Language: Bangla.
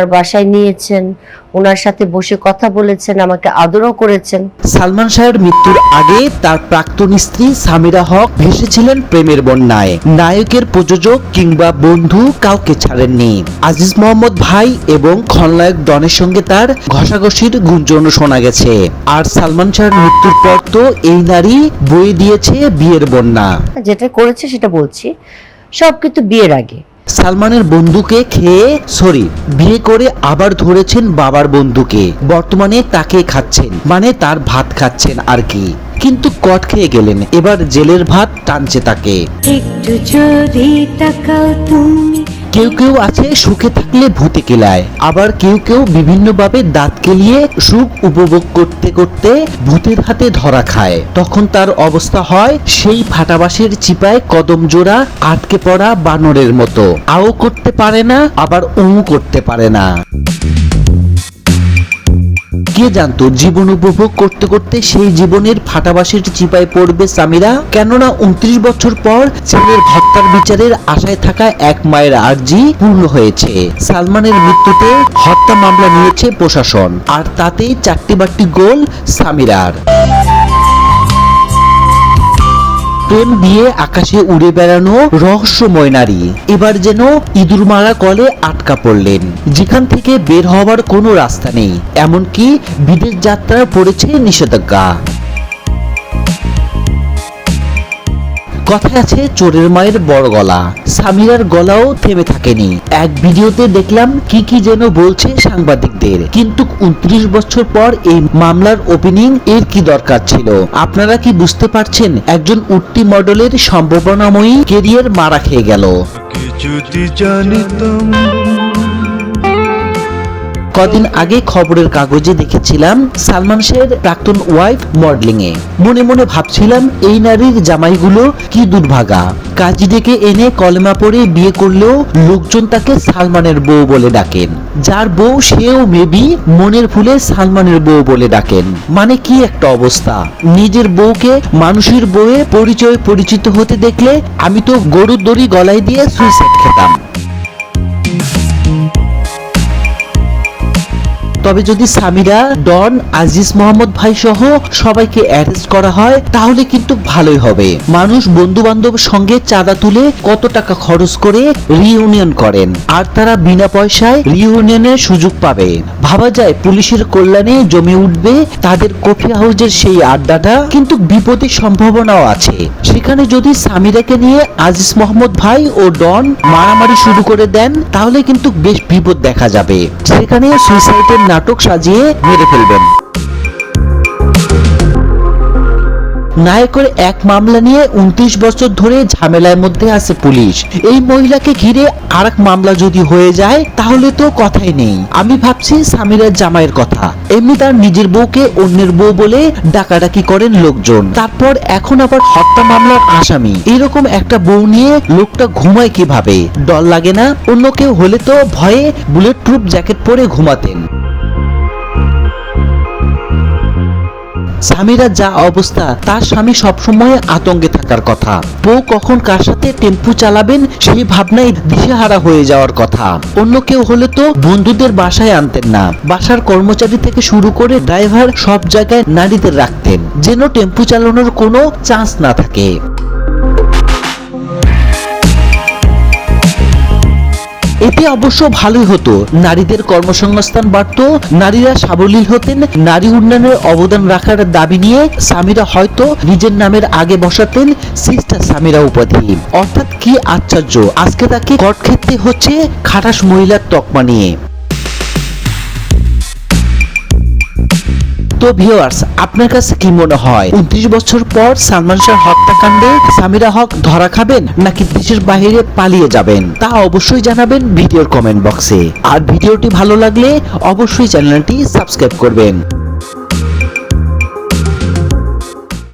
আমার বাসায় নিয়েছেন ওনার সাথে বসে কথা বলেছেন আমাকে আদরও করেছেন। সালমান শাহের মৃত্যুর আগে তার প্রাক্তন স্ত্রী সামিরা হক ভেসেছিলেন প্রেমের বন্যায়। নায়কের প্রযোজক কিংবা বন্ধু কাউকে ছাড়েননি। আজিজ মোহাম্মদ ভাই এবং খলনায়ক ডনের সঙ্গে তার ঘষাঘষির গুঞ্জনও শোনা গেছে। আর সালমান শাহের মৃত্যুর পর তো এই নারী বয়ে দিয়েছে বিয়ের বন্যা। যেটা করেছে সেটা বলছি। সব কিন্তু বিয়ের আগে। সালমানের বন্ধুকে খেয়ে, সরি, বিয়ে করে আবার ধরেছেন বাবার বন্ধুকে। বর্তমানে তাকে খাচ্ছেন মানে তার ভাত খাচ্ছেন আর কি। কিন্তু কট খেয়ে গেলেন, এবার জেলের ভাত টানছে তাকে। একটু যদি তাকাও তুমি। কেউ কেউ আছে সুখে থাকলে ভূতে কেলায়। আবার কেউ কেউ বিভিন্নভাবে দাঁত কেলিয়ে সুখ উপভোগ করতে করতে ভূতের হাতে ধরা খায়। তখন তার অবস্থা হয় সেই ফাটাবাসের চিপায় কদম জোড়া, আটকে পড়া বানরের মতো। আও করতে পারে না, আবার উঁ করতে পারে না। কে জানতো, জীবন উপভোগ করতে করতে সেই জীবনের ফাটাবাসের চিপায় পড়বে সামিরা। কেননা উনত্রিশ বছর পর ছেলের হত্যার বিচারের আশায় থাকা এক মায়ের আর্জি পূর্ণ হয়েছে। সালমানের মৃত্যুতে হত্যা মামলা নিয়েছে প্রশাসন, আর তাতেই চারটি বাট্টি গোল সামিরার। প্রেম দিয়ে আকাশে উড়ে বেড়ানো রহস্যময় নারী। এবার যেন ইঁদুর মারা কলে আটকা পড়লেন। যেখান থেকে বের হওয়ার কোনো রাস্তা নেই। এমনকি বিদেশ যাত্রা পড়েছে নিষেধাজ্ঞা। কথায় আছে চোরের মায়ের বড় গলা। সামিরার গলাও থেমে থাকেনি। এক ভিডিওতে দেখলাম কি কি যেন বলছে সাংবাদিকদের। কিন্তু উনত্রিশ বছর পর এই মামলার ওপেনিং এর কি দরকার ছিল? আপনারা কি বুঝতে পারছেন একজন উঠতি মডেলের সম্ভাবনাময়ী কেরিয়ার মারা খেয়ে গেল? জানিতাম কদিন আগে খবরের কাগজে দেখেছিলাম সালমান শের প্রাক্তন ওয়াইফ মডেলিং এ। মনে মনে ভাবছিলাম এই নারীর জামাইগুলো কি দুর্ভাগা। কাজী ডেকে এনে কলেমা পড়ে বিয়ে করলেও লোকজন তাকে সালমানের বউ বলে ডাকেন। যার বউ সেও মেবি মনের ফুলে সালমানের বউ বলে ডাকেন। মানে কি একটা অবস্থা? নিজের বউকে মানুষের বউয়ে পরিচয় পরিচিত হতে দেখলে আমি তো গরুর দড়ি গলায় দিয়ে সুইসাইড খেতাম। তবে যদি সামিরা, ডন, আজিজ মোহাম্মদ ভাই সহ সবাইকে অ্যারেস্ট করা হয়, তাহলে কিন্তু ভালোই হবে। মানুষ বন্ধু বান্ধব সঙ্গে চাঁদা তুলে কত টাকা খরচ করে রিইউনিয়ন করেন, আর তারা বিনা পয়সায় রিইউনিয়নের সুযোগ পাবে। ভাবা যায় পুলিশের কল্যাণে জমে উঠবে তাদের কফি হাউসের সেই আড্ডাটা, কিন্তু বিপদের সম্ভাবনাও আছে। সেখানে যদি সামিরাকে নিয়ে আজিজ মোহাম্মদ ভাই ও ডন মারামারি শুরু করে দেন, তাহলে কিন্তু বেশ বিপদ দেখা যাবে। সেখানে সুইসাইডের নাটক সাজিয়ে মেরে ফেলবেন। নায়কের এক মামলা নিয়ে উনত্রিশ বছর ধরে ঝামেলার মধ্যে আছে পুলিশ। এই মহিলাকে ঘিরে আরেক মামলা যদি হয়ে যায়, তাহলে তো কথাই নেই। আমি ভাবছি সামিরার জামাইয়ের কথা। এমনি তার নিজের বউকে অন্যের বউ বলে ডাকাডাকি করেন লোকজন। তারপর এখন আবার হত্যা মামলার আসামি। এরকম একটা বউ নিয়ে লোকটা ঘুমায় কীভাবে? ডর লাগে না। অন্য কেউ হলে তো ভয়ে বুলেট প্রুফ জ্যাকেট পরে ঘুমাতেন। স্বামীরা যা অবস্থা তার স্বামী সবসময় আতঙ্কে থাকার কথা। বউ কখন কার সাথে টেম্পু চালাবেন, সেই ভাবনায় দিশেহারা হয়ে যাওয়ার কথা। অন্য কেউ হলে তো বন্ধুদের বাসায় আনতেন না। বাসার কর্মচারী থেকে শুরু করে ড্রাইভার সব জায়গায় নারীদের রাখতেন। যেন টেম্পু চালানোর কোনো চান্স না থাকে। এতে অবশ্য ভালোই হতো। নারীদের কর্মসংস্থান বাড়ত, নারীরা সাবলীল হতেন, নারী উন্নয়নের অবদান রাখার দাবি নিয়ে স্বামীরা হয়তো নিজের নামের আগে বসাতেন, সিস্টার স্বামীরা উপাধি। অর্থাৎ কি আশ্চর্য, আজকে তাকে কটক্ষেত্রে হচ্ছে খাটাস মহিলার তকমা নিয়ে। তো ভিউয়ার্স আপনার কাছে কি মনে হয়? উনত্রিশ বছর পর সালমান শাহ হত্যাকাণ্ডে সামিরা হক ধরা খাবেন নাকি দেশের বাইরে পালিয়ে যাবেন? তা অবশ্যই জানাবেন ভিডিওর কমেন্ট বক্সে আর ভিডিওটি ভালো লাগলে অবশ্যই চ্যানেলটি সাবস্ক্রাইব করবেন।